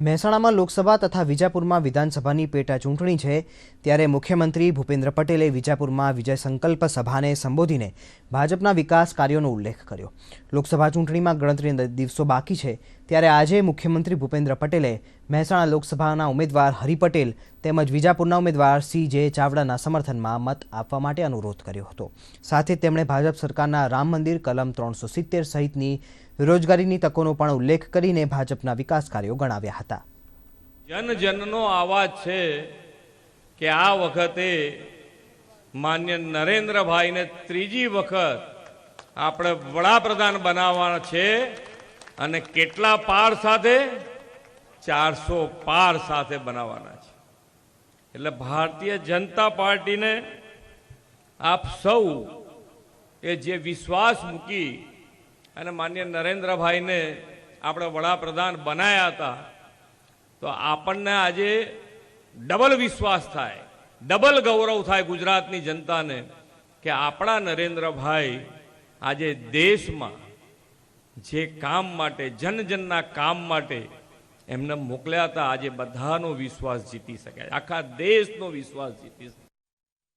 મહેસાણામાં લોકસભા તથા વિજાપુરમાં વિધાનસભાની પેટા ચૂંટણી છે, ત્યારે મુખ્યમંત્રી ભૂપેન્દ્ર પટેલે વિજાપુરમાં વિજય સંકલ્પ સભાને સંબોધીને ભાજપના વિકાસ કાર્યોનો ઉલ્લેખ કર્યો. લોકસભા ચૂંટણીમાં ગણતરીના દિવસો બાકી છે, ત્યારે આજે મુખ્યમંત્રી ભૂપેન્દ્ર પટેલે મહેસાણા લોકસભાના ઉમેદવાર હરિ પટેલ તેમજ વિજાપુરના ઉમેદવાર સી જે ચાવડાના સમર્થનમાં મત આપવા માટે અનુરોધ કર્યો હતો. સાથે તેમણે ભાજપ સરકારના રામ મંદિર, કલમ ત્રણસો સિત્તેર સહિતની રોજગારીની તકોનો પણ ઉલ્લેખ કરીને ભાજપના વિકાસ કાર્યો ગણાવ્યા હતા. જન આવાજ છે કે આ વખતે માન્ય નરેન્દ્રભાઈને ત્રીજી વખત આપણે વડાપ્રધાન બનાવવાના છે અને કેટલા પાર સાથે? ચારસો પાર સાથે બનાવવાના છે. એટલે ભારતીય જનતા પાર્ટીને આપ સૌ એ જે વિશ્વાસ મૂકી અને માન્ય નરેન્દ્રભાઈને આપણે વડાપ્રધાન બનાવ્યા હતા તો આપણને આજે ડબલ વિશ્વાસ થાય, ડબલ ગૌરવ થાય ગુજરાતની જનતાને કે આપણા નરેન્દ્રભાઈ આજે દેશમાં જે કામ માટે જન જનના કામ માટે એમને મોકલ્યા હતા, આજે બધાનો વિશ્વાસ જીતી શક્યા આખા દેશનો વિશ્વાસ જીતી શકાય